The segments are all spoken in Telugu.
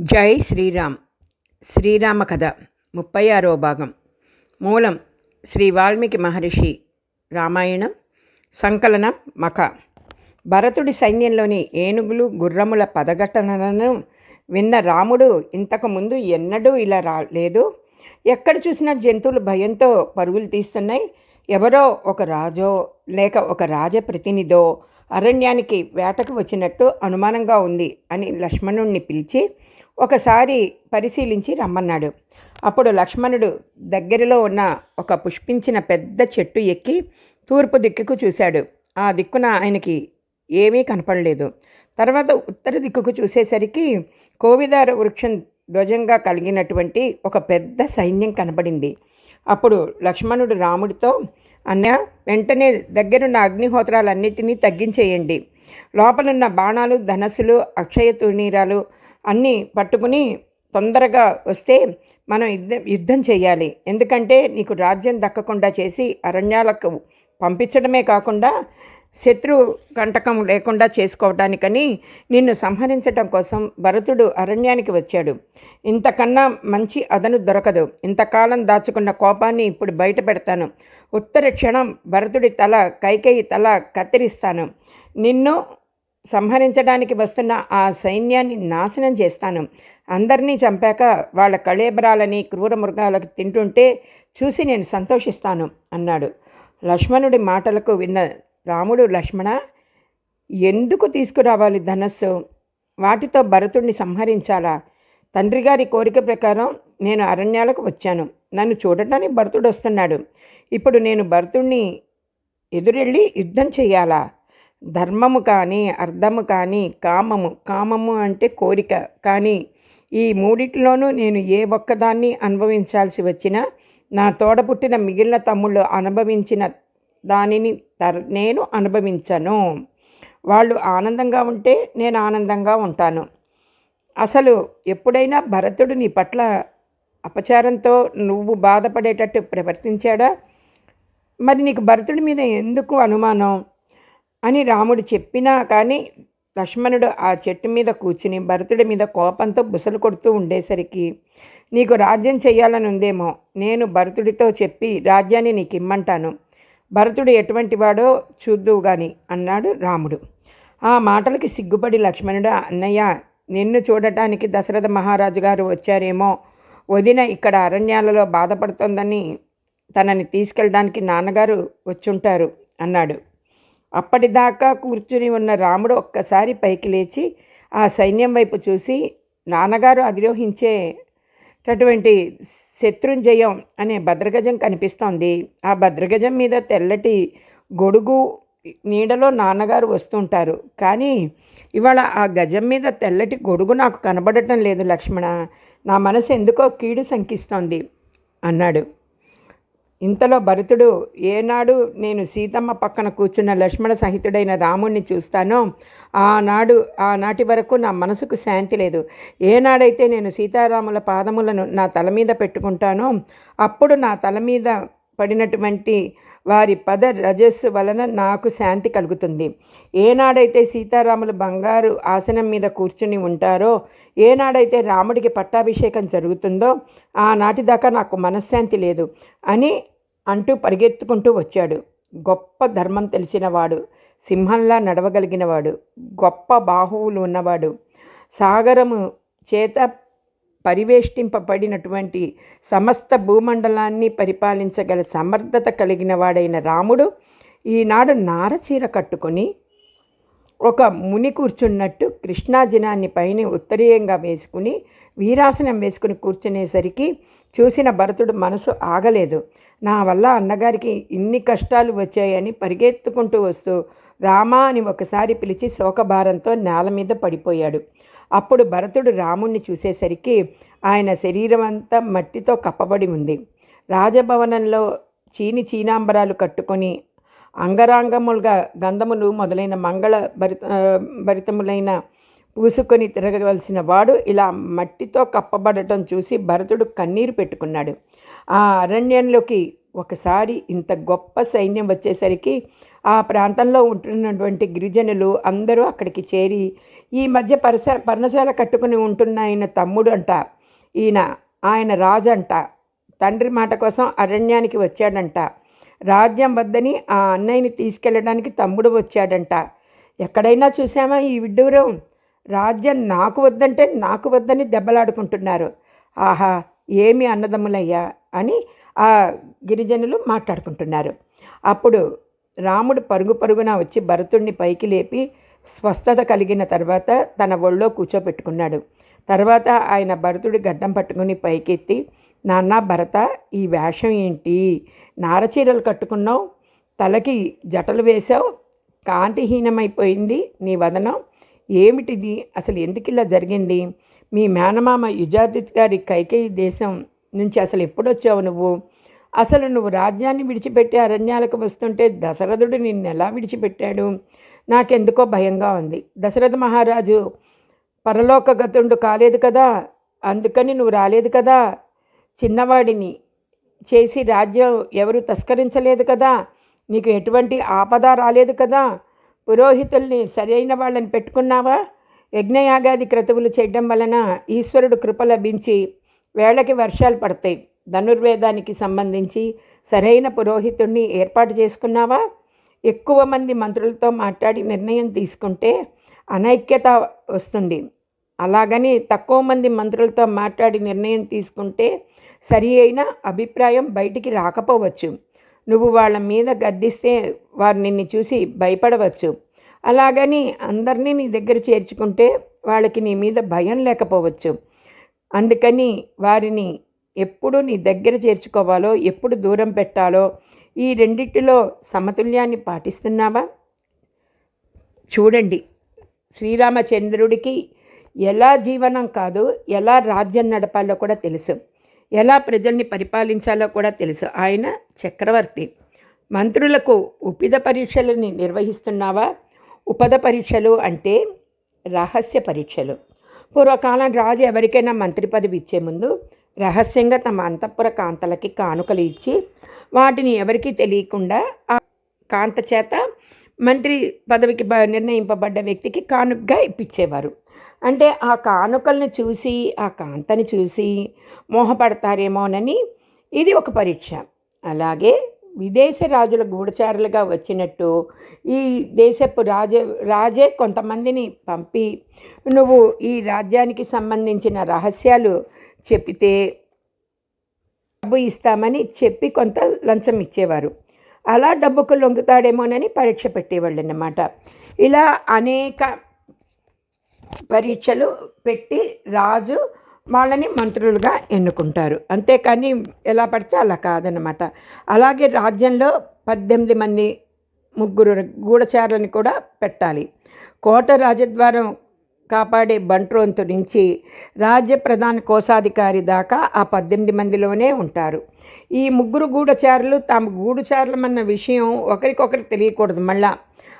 జై శ్రీరామ్. శ్రీరామ కథ ముప్పై ఆరో భాగం. మూలం శ్రీ వాల్మీకి మహర్షి రామాయణం సంకలనం మఖ. భరతుడి సైన్యంలోని ఏనుగులు గుర్రముల పదఘటనలను విన్న రాముడు ఇంతకు ముందు ఎన్నడూ ఇలా రాలేదు ఎక్కడ చూసినా జంతువులు భయంతో పరుగులు తీస్తున్నాయి. ఎవరో ఒక రాజో లేక ఒక రాజప్రతినిధో అరణ్యానికి వేటకు వచ్చినట్టు అనుమానంగా ఉంది అని లక్ష్మణుణ్ణి పిలిచి ఒకసారి పరిశీలించి రమ్మన్నాడు. అప్పుడు లక్ష్మణుడు దగ్గరలో ఉన్న ఒక పుష్పించిన పెద్ద చెట్టు ఎక్కి తూర్పు దిక్కుకు చూశాడు. ఆ దిక్కున ఆయనకి ఏమీ కనపడలేదు. తర్వాత ఉత్తర దిక్కుకు చూసేసరికి కోవిదార వృక్షం ధ్వజంగా కలిగినటువంటి ఒక పెద్ద సైన్యం కనపడింది. అప్పుడు లక్ష్మణుడు రాముడితో అన్న వెంటనే దగ్గరున్న అగ్నిహోత్రాలన్నిటినీ తగ్గించేయండి. లోపలున్న బాణాలు ధనస్సులు అక్షయ తుణీరాలు అన్నీ పట్టుకుని తొందరగా వస్తే మనం యుద్ధం యుద్ధం చేయాలి. ఎందుకంటే నీకు రాజ్యం దక్కకుండా చేసి అరణ్యాలకు పంపించడమే కాకుండా శత్రు కంటకం లేకుండా చేసుకోవటానికని నిన్ను సంహరించటం కోసం భరతుడు అరణ్యానికి వచ్చాడు. ఇంతకన్నా మంచి అదను దొరకదు. ఇంతకాలం దాచుకున్న కోపాన్ని ఇప్పుడు బయట పెడతాను. ఉత్తర క్షణం భరతుడి తల కైకేయి తల కత్తిరిస్తాను. నిన్ను సంహరించడానికి వస్తున్న ఆ సైన్యాన్ని నాశనం చేస్తాను. అందరినీ చంపాక వాళ్ళ కళేబరాలని క్రూర మృగాలకు తింటుంటే చూసి నేను సంతోషిస్తాను అన్నాడు. లక్ష్మణుడి మాటలకు విన్న రాముడు లక్ష్మణ ఎందుకు తీసుకురావాలి ధనస్సు? వాటితో భరతుణ్ణి సంహరించాలా? తండ్రి గారి కోరిక ప్రకారం నేను అరణ్యాలకు వచ్చాను. నన్ను చూడటానికి భరతుడు వస్తున్నాడు. ఇప్పుడు నేను భరతుణ్ణి ఎదురెళ్ళి యుద్ధం చేయాలా? ధర్మము కానీ అర్థము కానీ కామము. కామము అంటే కోరిక. కానీ ఈ మూడిట్లోనూ నేను ఏ ఒక్కదాన్ని అనుభవించాల్సి వచ్చినా నా తోడ పుట్టిన మిగిలిన తమ్ముళ్ళు అనుభవించిన దానిని తర్ నేను అనుభవించను. వాళ్ళు ఆనందంగా ఉంటే నేను ఆనందంగా ఉంటాను. అసలు ఎప్పుడైనా భరతుడు నీ పట్ల అపచారంతో నువ్వు బాధపడేటట్టు ప్రవర్తించాడా? మరి నీకు భరతుడి మీద ఎందుకు అనుమానం? అని రాముడు చెప్పినా కానీ లక్ష్మణుడు ఆ చెట్టు మీద కూర్చుని భరతుడి మీద కోపంతో బుసలు కొడుతూ ఉండేసరికి నీకు రాజ్యం చేయాలని ఉందేమో నేను భరతుడితో చెప్పి రాజ్యాన్ని నీకు ఇమ్మంటాను భరతుడు ఎటువంటి వాడో చూద్దువు గాని అన్నాడు రాముడు. ఆ మాటలకి సిగ్గుపడి లక్ష్మణుడు అన్నయ్య నిన్ను చూడటానికి దశరథ మహారాజు గారు వచ్చారేమో. వదిన ఇక్కడ అరణ్యాలలో బాధపడుతోందని తనని తీసుకెళ్ళడానికి నాన్నగారు వచ్చుంటారు అన్నాడు. అప్పటిదాకా కూర్చుని ఉన్న రాముడు ఒక్కసారి పైకి లేచి ఆ సైన్యం వైపు చూసి నాన్నగారు అధిరోహించే అటువంటి శత్రుంజయం అనే భద్రగజం కనిపిస్తోంది. ఆ భద్రగజం మీద తెల్లటి గొడుగు నీడలో నాన్నగారు వస్తుంటారు. కానీ ఇవాళ ఆ గజం మీద తెల్లటి గొడుగు నాకు కనబడటం లేదు లక్ష్మణ. నా మనసు ఎందుకో కీడు శంకిస్తోంది అన్నాడు. ఇంతలో భరతుడు ఏనాడు నేను సీతమ్మ పక్కన కూర్చున్న లక్ష్మణ సహితుడైన రాముణ్ణి చూస్తానో ఆనాడు ఆనాటి వరకు నా మనసుకు శాంతి లేదు. ఏనాడైతే నేను సీతారాముల పాదములను నా తల మీద పెట్టుకుంటానో అప్పుడు నా తల మీద పడినటువంటి వారి పద రజస్సు వలన నాకు శాంతి కలుగుతుంది. ఏనాడైతే సీతారాములు బంగారు ఆసనం మీద కూర్చుని ఉంటారో ఏనాడైతే రాముడికి పట్టాభిషేకం జరుగుతుందో ఆనాటి దాకా నాకు మనశ్శాంతి లేదు అని అంటూ పరిగెత్తుకుంటూ వచ్చాడు. గొప్ప ధర్మం తెలిసినవాడు సింహంలా నడవగలిగినవాడు గొప్ప బాహువులు ఉన్నవాడు. సాగరము చేత పరివేష్టింపబడినటువంటి సమస్త భూమండలాన్ని పరిపాలించగల సమర్థత కలిగిన వాడైన రాముడు ఈనాడు నారచీర కట్టుకొని ఒక ముని కూర్చున్నట్టు కృష్ణాజినాన్ని పైన ఉత్తరీయంగా వేసుకుని వీరాసనం వేసుకుని కూర్చునేసరికి చూసిన భరతుడు మనసు ఆగలేదు. నా వల్ల అన్నగారికి ఇన్ని కష్టాలు వచ్చాయని పరిగెత్తుకుంటూ వస్తూ రామా అని ఒకసారి పిలిచి శోకభారంతో నేల మీద పడిపోయాడు. అప్పుడు భరతుడు రాముణ్ణి చూసేసరికి ఆయన శరీరం అంతా మట్టితో కప్పబడి ఉంది. రాజభవనంలో చీని చీనాంబరాలు కట్టుకొని అంగరాంగములుగా గంధములు మొదలైన మంగళ భరిత భరితములైన పూసుకొని తిరగవలసిన వాడు ఇలా మట్టితో కప్పబడటం చూసి భరతుడు కన్నీరు పెట్టుకున్నాడు. ఆ అరణ్యంలోకి ఒకసారి ఇంత గొప్ప సైన్యం వచ్చేసరికి ఆ ప్రాంతంలో ఉంటున్నటువంటి గిరిజనులు అందరూ అక్కడికి చేరి ఈ మధ్య పరస పర్ణశాల కట్టుకుని ఉంటున్న ఆయన తమ్ముడు అంట ఈయన ఆయన రాజు అంట తండ్రి మాట కోసం అరణ్యానికి వచ్చాడంట. రాజ్యం వద్దని ఆ అన్నయ్యని తీసుకెళ్ళడానికి తమ్ముడు వచ్చాడంట. ఎక్కడైనా చూసామా ఈ విడ్డూరం? రాజ్యం నాకు వద్దంటే నాకు వద్దని దెబ్బలాడుకుంటున్నారు. ఆహా ఏమి అన్నదమ్ములయ్యా? అని ఆ గిరిజనులు మాట్లాడుకుంటున్నారు. అప్పుడు రాముడు పరుగు పరుగున వచ్చి భరతుడిని పైకి లేపి స్వస్థత కలిగిన తర్వాత తన ఒళ్ళో కూర్చోపెట్టుకున్నాడు. తర్వాత ఆయన భరతుడి గడ్డం పట్టుకుని పైకెత్తి నాన్న భరత ఈ వేషం ఏంటి? నారచీరలు కట్టుకున్నావు? తలకి జటలు వేశావు? కాంతిహీనమైపోయింది నీ వదనం? ఏమిటిది? అసలు ఎందుకు ఇలా జరిగింది? మీ మేనమామ యుజాదిత్ గారి కైకేయి దేశం నుంచి అసలు ఎప్పుడొచ్చావు నువ్వు? అసలు నువ్వు రాజ్యాన్ని విడిచిపెట్టి అరణ్యాలకు వస్తుంటే దశరథుడు నిన్ను ఎలా విడిచిపెట్టాడు? నాకెందుకో భయంగా ఉంది. దశరథ మహారాజు పరలోకగతుండు కాలేదు కదా? అందుకని నువ్వు రాలేదు కదా? చిన్నవాడిని చేసి రాజ్యం ఎవరు తస్కరించలేదు కదా? నీకు ఎటువంటి ఆపద రాలేదు కదా? పురోహితుల్ని సరైన వాళ్ళని పెట్టుకున్నావా? యజ్ఞయాగాది క్రతువులు చేయడం వలన ఈశ్వరుడు కృప లభించి వేళకి వర్షాలు పడతాయి. ధనుర్వేదానికి సంబంధించి సరైన పురోహితుడిని ఏర్పాటు చేసుకున్నావా? ఎక్కువ మంది మంత్రులతో మాట్లాడి నిర్ణయం తీసుకుంటే అనైక్యత వస్తుంది. అలాగని తక్కువ మంది మంత్రులతో మాట్లాడి నిర్ణయం తీసుకుంటే సరి అయిన అభిప్రాయం బయటికి రాకపోవచ్చు. నువ్వు వాళ్ళ మీద గద్దిస్తే వారు నిన్ను చూసి భయపడవచ్చు. అలాగని అందరినీ నీ దగ్గర చేర్చుకుంటే వాళ్ళకి నీ మీద భయం లేకపోవచ్చు. అందుకని వారిని ఎప్పుడు నీ దగ్గర చేర్చుకోవాలో ఎప్పుడు దూరం పెట్టాలో ఈ రెండిటిలో సమతుల్యాన్ని పాటిస్తున్నావా? చూడండి శ్రీరామచంద్రుడికి ఎలా జీవనం కాదు ఎలా రాజ్యం నడపాలో కూడా తెలుసు. ఎలా ప్రజల్ని పరిపాలించాలో కూడా తెలుసు. ఆయన చక్రవర్తి. మంత్రులకు ఉపిద పరీక్షలని నిర్వహిస్తున్నావా? ఉపద పరీక్షలు అంటే రహస్య పరీక్షలు. పూర్వకాలం రాజు ఎవరికైనా మంత్రి పదవి ఇచ్చే ముందు రహస్యంగా తమ అంతఃపుర కాంతలకి కానుకలు ఇచ్చి వాటిని ఎవరికీ తెలియకుండా ఆ కాంత చేత మంత్రి పదవికి నిర్ణయింపబడ్డ వ్యక్తికి కానుకగా ఇప్పించేవారు అంటే ఆ కానుకల్ని చూసి ఆ కాంతని చూసి మోహపడతారేమోనని ఇది ఒక పరీక్ష. అలాగే విదేశ రాజుల గూఢచారులుగా వచ్చినట్టు ఈ దేశపు రాజ రాజే కొంతమందిని పంపి నువ్వు ఈ రాజ్యానికి సంబంధించిన రహస్యాలు చెప్పితే డబ్బు ఇస్తామని చెప్పి కొంత లంచం ఇచ్చేవారు. అలా డబ్బుకు లొంగుతాడేమోనని పరీక్ష పెట్టేవాళ్ళు అన్నమాట ఇలా అనేక పరీక్షలు పెట్టి రాజు వాళ్ళని మంత్రులుగా ఎన్నుకుంటారు. అంతేకాని ఎలా పడితే అలా కాదనమాట అలాగే రాజ్యంలో పద్దెనిమిది మంది ముగ్గురు గూఢచారులను కూడా పెట్టాలి. కోట రాజద్వారం కాపాడే బంట్రోంతు నుంచి రాజ్య ప్రధాన కోశాధికారి దాకా ఆ పద్దెనిమిది మందిలోనే ఉంటారు. ఈ ముగ్గురు గూఢచారులు తాము గూఢచారులమన్న విషయం ఒకరికొకరు తెలియకూడదు మళ్ళా.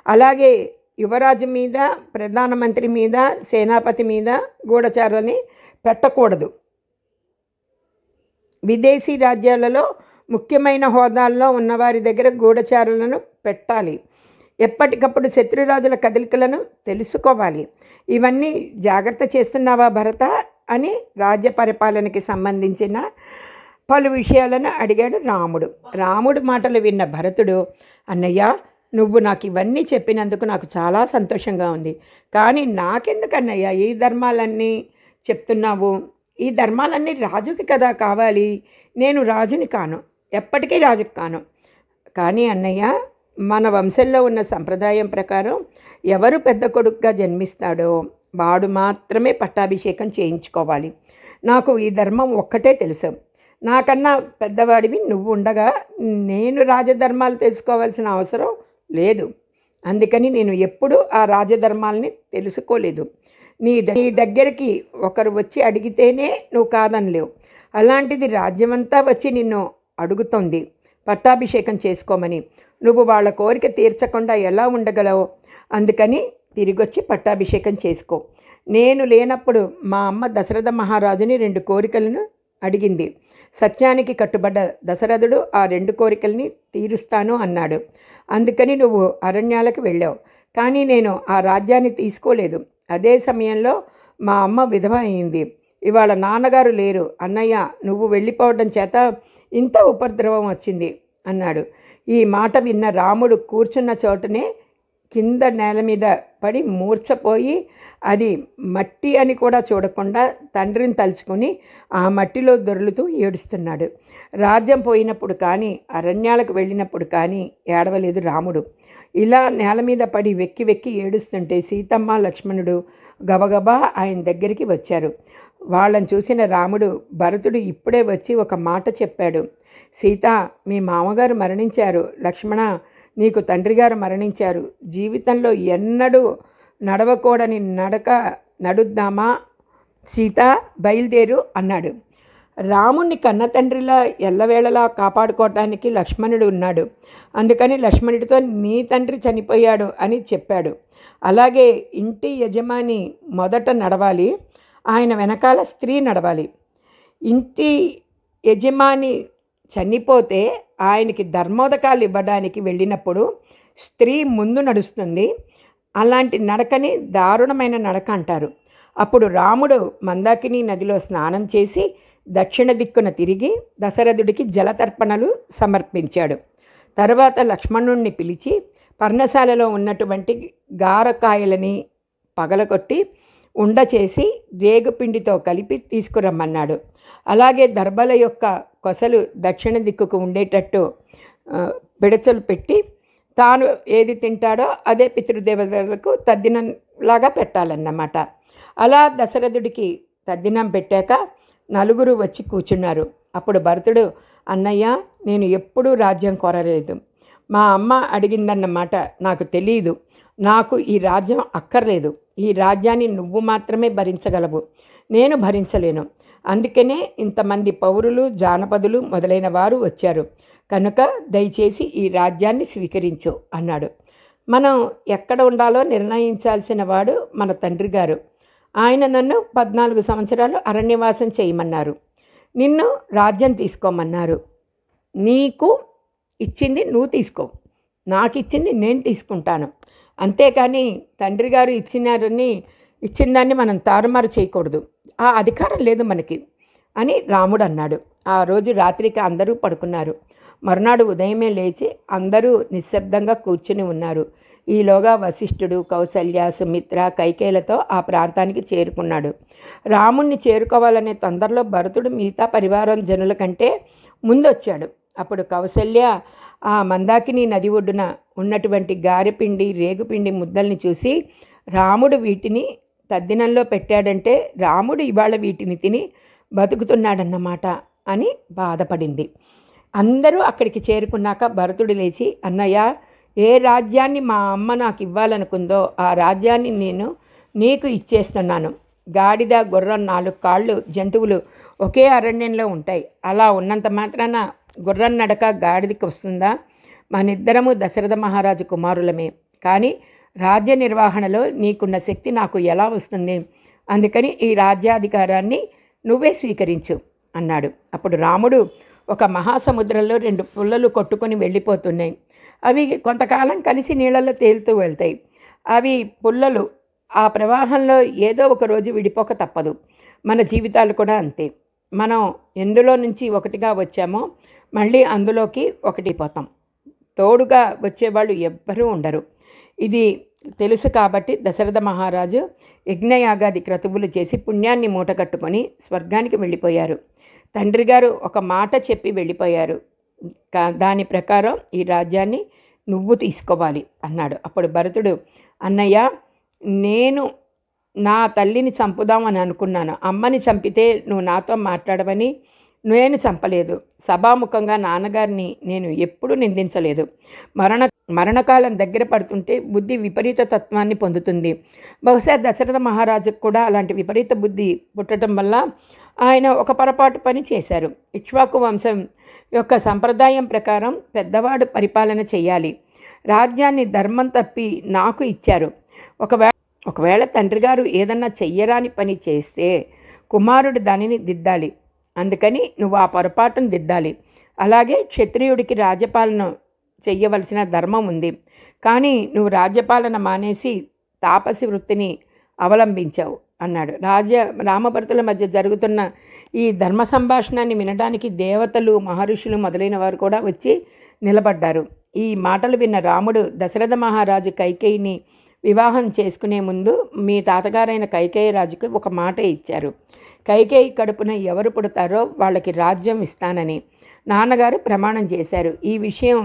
అలాగే యువరాజు మీద ప్రధానమంత్రి మీద సేనాపతి మీద గూఢచారులని పెట్టకూడదు. విదేశీ రాజ్యాలలో ముఖ్యమైన హోదాల్లో ఉన్నవారి దగ్గర గూఢచారులను పెట్టాలి. ఎప్పటికప్పుడు శత్రురాజుల కదలికలను తెలుసుకోవాలి. ఇవన్నీ జాగ్రత్త చేస్తున్నావా భరత? అని రాజ్య పరిపాలనకి సంబంధించిన పలు విషయాలను అడిగాడు రాముడు. రాముడు మాటలు విన్న భరతుడు అన్నయ్య నువ్వు నాకు ఇవన్నీ చెప్పినందుకు నాకు చాలా సంతోషంగా ఉంది. కానీ నాకెందుకన్నయ్యా? ఈ ధర్మాలన్నీ చెప్తున్నావు. ఈ ధర్మాలన్నీ రాజుకి కదా కావాలి. నేను రాజుని కాను. ఎప్పటికీ రాజుకి కాను. కానీ అన్నయ్య మన వంశంలో ఉన్న సంప్రదాయం ప్రకారం ఎవరు పెద్ద కొడుకుగా జన్మిస్తాడో వాడు మాత్రమే పట్టాభిషేకం చేయించుకోవాలి. నాకు ఈ ధర్మం ఒక్కటే తెలుసు. నాకన్నా పెద్దవాడివి నువ్వు ఉండగా నేను రాజధర్మాలు తెలుసుకోవాల్సిన అవసరం లేదు. అందుకని నేను ఎప్పుడూ ఆ రాజధర్మాలని తెలుసుకోలేదు. నీ నీ దగ్గరికి ఒకరు వచ్చి అడిగితేనే నువ్వు కాదనలేవు. అలాంటిది రాజ్యమంతా వచ్చి నిన్ను అడుగుతోంది. పట్టాభిషేకం చేసుకోమని. నువ్వు వాళ్ళ కోరిక తీర్చకుండా ఎలా ఉండగలవు? అందుకని తిరిగొచ్చి పట్టాభిషేకం చేసుకో. నేను లేనప్పుడు మా అమ్మ దశరథ మహారాజుని రెండు కోరికలను అడిగింది. సత్యానికి కట్టుబడ్డ దశరథుడు ఆ రెండు కోరికల్ని తీరుస్తాను అన్నాడు. అందుకని నువ్వు అరణ్యాలకు వెళ్ళావు. కానీ నేను ఆ రాజ్యాన్ని తీసుకోలేదు. అదే సమయంలో మా అమ్మ విధవ అయింది. ఇవాళ నాన్నగారు లేరు. అన్నయ్య నువ్వు వెళ్ళిపోవడం చేత ఇంత ఉపద్రవం వచ్చింది అన్నాడు. ఈ మాట విన్న రాముడు కూర్చున్న చోటనే కింద నేల మీద పడి మూర్చపోయి అది మట్టి అని కూడా చూడకుండా తండ్రిని తలుచుకొని ఆ మట్టిలో దొర్లుతూ ఏడుస్తున్నాడు. రాజ్యం పోయినప్పుడు కానీ అరణ్యాలకు వెళ్ళినప్పుడు కానీ ఏడవలేదు రాముడు. ఇలా నేల మీద పడి వెక్కి వెక్కి ఏడుస్తుంటే సీతమ్మ లక్ష్మణుడు గబగబా ఆయన దగ్గరికి వచ్చారు. వాళ్ళని చూసిన రాముడు భరతుడు ఇప్పుడే వచ్చి ఒక మాట చెప్పాడు. సీత మీ మామగారు మరణించారు. లక్ష్మణ నీకు తండ్రిగారు మరణించారు. జీవితంలో ఎన్నడూ నడవకూడని నడక నడుద్దామా? సీత బయలుదేరు అన్నాడు. రాముణ్ణి కన్న తండ్రిలా ఎల్లవేళలా కాపాడుకోవటానికి లక్ష్మణుడు ఉన్నాడు. అందుకని లక్ష్మణుడితో నీ తండ్రి చనిపోయాడు అని చెప్పాడు. అలాగే ఇంటి యజమాని మొదట నడవాలి ఆయన వెనకాల స్త్రీ నడవాలి. ఇంటి యజమాని చనిపోతే ఆయనకి ధర్మోదకాలు ఇవ్వడానికి వెళ్ళినప్పుడు స్త్రీ ముందు నడుస్తుంది. అలాంటి నడకని దారుణమైన నడక అంటారు. అప్పుడు రాముడు మందాకిని నదిలో స్నానం చేసి దక్షిణ దిక్కున తిరిగి దశరథుడికి జలతర్పణలు సమర్పించాడు. తర్వాత లక్ష్మణుణ్ణి పిలిచి పర్ణశాలలో ఉన్నటువంటి గారకాయలని పగలకొట్టి ఉండ చేసి రేగుపిండితో కలిపి తీసుకురమ్మన్నాడు. అలాగే దర్బల యొక్క కొసలు దక్షిణ దిక్కుకు ఉండేటట్టు పిడచలు పెట్టి తాను ఏది తింటాడో అదే పితృదేవతలకు తద్దినంలాగా పెట్టాలన్నమాట. అలా దశరథుడికి తద్దినం పెట్టాక నలుగురు వచ్చి కూర్చున్నారు అప్పుడు భరతుడు అన్నయ్య నేను ఎప్పుడూ రాజ్యం కోరలేదు. మా అమ్మ అడిగిందన్నమాట నాకు తెలియదు నాకు ఈ రాజ్యం అక్కర్లేదు. ఈ రాజ్యాన్ని నువ్వు మాత్రమే భరించగలవు. నేను భరించలేను. అందుకనే ఇంతమంది పౌరులు జానపదులు మొదలైన వారు వచ్చారు. కనుక దయచేసి ఈ రాజ్యాన్ని స్వీకరించు అన్నాడు. మనం ఎక్కడ ఉండాలో నిర్ణయించాల్సిన వాడు మన తండ్రి గారు. ఆయన నన్ను పద్నాలుగు సంవత్సరాలు అరణ్యవాసం చేయమన్నారు. నిన్ను రాజ్యం తీసుకోమన్నారు. నీకు ఇచ్చింది నువ్వు తీసుకో. నాకు ఇచ్చింది నేను తీసుకుంటాను. అంతేకాని తండ్రి గారు ఇచ్చినారని ఇచ్చిన దాన్ని మనం తారుమారు చేయకూడదు. ఆ అధికారం లేదు మనకి అని రాముడు అన్నాడు. ఆ రోజు రాత్రికి అందరూ పడుకున్నారు. మరునాడు ఉదయమే లేచి అందరూ నిశ్శబ్దంగా కూర్చుని ఉన్నారు. ఈలోగా వశిష్ఠుడు కౌసల్య సుమిత్ర కైకేలతో ఆ ప్రాంతానికి చేరుకున్నాడు. రాముణ్ణి చేరుకోవాలనే తొందరలో భరతుడు మిగతా పరివారం జనుల కంటే ముందొచ్చాడు. అప్పుడు కౌసల్య ఆ మందాకిని నది ఒడ్డున ఉన్నటువంటి గారెపిండి రేగుపిండి ముద్దల్ని చూసి రాముడు వీటిని తద్దినంలో పెట్టాడంటే రాముడు ఇవాళ వీటిని తిని బతుకుతున్నాడన్నమాట అని బాధపడింది. అందరూ అక్కడికి చేరుకున్నాక భరతుడు లేచి అన్నయ్య ఏ రాజ్యాన్ని మా అమ్మ నాకు ఇవ్వాలనుకుందో ఆ రాజ్యాన్ని నేను నీకు ఇచ్చేస్తున్నాను. గాడిద గుర్రం నాలుగు కాళ్ళు జంతువులు ఒకే అరణ్యంలో ఉంటాయి. అలా ఉన్నంత మాత్రాన గుర్రం నడక గాడిదకి వస్తుందా? మనిద్దరము దశరథ మహారాజు కుమారులమే. కానీ రాజ్య నిర్వహణలో నీకున్న శక్తి నాకు ఎలా వస్తుంది? అందుకని ఈ రాజ్యాధికారాన్ని నువ్వే స్వీకరించు అన్నాడు. అప్పుడు రాముడు ఒక మహాసముద్రంలో రెండు పుల్లలు కొట్టుకొని వెళ్ళిపోతున్నాయి. అవి కొంతకాలం కలిసి నీళ్ళల్లో తేలుతూ వెళ్తాయి. అవి పుల్లలు ఆ ప్రవాహంలో ఏదో ఒక రోజు విడిపోక తప్పదు. మన జీవితాలు కూడా అంతే. మనం ఎందులో నుంచి ఒకటిగా వచ్చామో మళ్ళీ అందులోకి ఒకటి పోతాం. తోడుగా వచ్చేవాళ్ళు ఎవ్వరూ ఉండరు. ఇది తెలుసు కాబట్టి దశరథ మహారాజు యజ్ఞయాగాది క్రతువులు చేసి పుణ్యాన్ని మూటగట్టుకొని స్వర్గానికి వెళ్ళిపోయారు. తండ్రి గారు ఒక మాట చెప్పి వెళ్ళిపోయారు. దాని ప్రకారం ఈ రాజ్యాన్ని నువ్వు తీసుకోవాలి అన్నాడు. అప్పుడు భరతుడు అన్నయ్య నేను నా తల్లిని చంపుదామని అనుకున్నాను. అమ్మని చంపితే నువ్వు నాతో మాట్లాడవని నేను చంపలేదు. సభాముఖంగా నాన్నగారిని నేను ఎప్పుడూ నిందించలేదు. మరణ మరణకాలం దగ్గర పడుతుంటే బుద్ధి విపరీత తత్వాన్ని పొందుతుంది. బహుశా దశరథ మహారాజుకు కూడా అలాంటి విపరీత బుద్ధి పుట్టడం వల్ల ఆయన ఒక పొరపాటు పని చేశారు. ఇక్ష్వాకు వంశం యొక్క సంప్రదాయం ప్రకారం పెద్దవాడు పరిపాలన చేయాలి. రాజ్యాన్ని ధర్మం తప్పి నాకు ఇచ్చారు. ఒకవేళ ఒకవేళ తండ్రి గారు ఏదన్నా చెయ్యరాని పని చేస్తే కుమారుడు దానిని దిద్దాలి. అందుకని నువ్వు ఆ పొరపాటును దిద్దాలి. అలాగే క్షత్రియుడికి రాజ్యపాలన చెయ్యవలసిన ధర్మం ఉంది. కానీ నువ్వు రాజ్యపాలన మానేసి తాపసి వృత్తిని అవలంబించావు అన్నాడు. రాజ్య రామభరతుల మధ్య జరుగుతున్న ఈ ధర్మ సంభాషణాన్ని వినడానికి దేవతలు మహర్షులు మొదలైన వారు కూడా వచ్చి నిలబడ్డారు. ఈ మాటలు విన్న రాముడు దశరథ మహారాజు కైకేయిని వివాహం చేసుకునే ముందు మీ తాతగారైన కైకేయి రాజుకు ఒక మాట ఇచ్చారు. కైకేయి కడుపున ఎవరు పుడతారో వాళ్ళకి రాజ్యం ఇస్తానని నాన్నగారు ప్రమాణం చేశారు. ఈ విషయం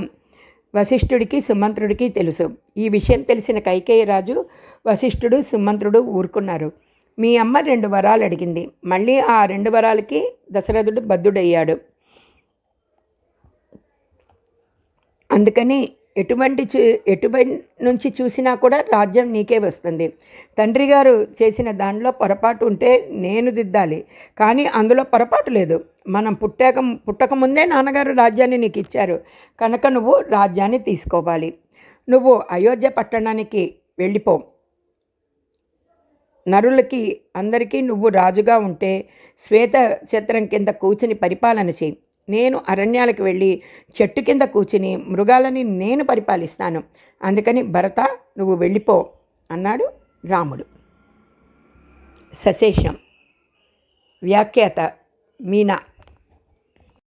వశిష్ఠుడికి సుమంత్రుడికి తెలుసు. ఈ విషయం తెలిసిన కైకేయరాజు వశిష్ఠుడు సుమంత్రుడు ఊరుకున్నారు. మీ అమ్మ రెండు వరాలు అడిగింది. మళ్ళీ ఆ రెండు వరాలకి దశరథుడు బద్ధుడయ్యాడు. అందుకని ఎటువంటి చూ ఎటువంటి నుంచి చూసినా కూడా రాజ్యం నీకే వస్తుంది. తండ్రి గారు చేసిన దానిలో పొరపాటు ఉంటే నేను దిద్దాలి. కానీ అందులో పొరపాటు లేదు. మనం పుట్టాక పుట్టకముందే నాన్నగారు రాజ్యాన్ని నీకు ఇచ్చారు. కనుక నువ్వు రాజ్యాన్ని తీసుకోవాలి. నువ్వు అయోధ్య పట్టణానికి వెళ్ళిపో. నరులకి అందరికీ నువ్వు రాజుగా ఉంటే శ్వేత చిత్రం కింద కూర్చుని పరిపాలన చేయి. నేను అరణ్యాలకు వెళ్ళి చెట్టు కింద కూర్చుని మృగాలని నేను పరిపాలిస్తాను. అందుకని భరత నువ్వు వెళ్ళిపో అన్నాడు రాముడు. సశేషం. వ్యాఖ్యాత మీనా.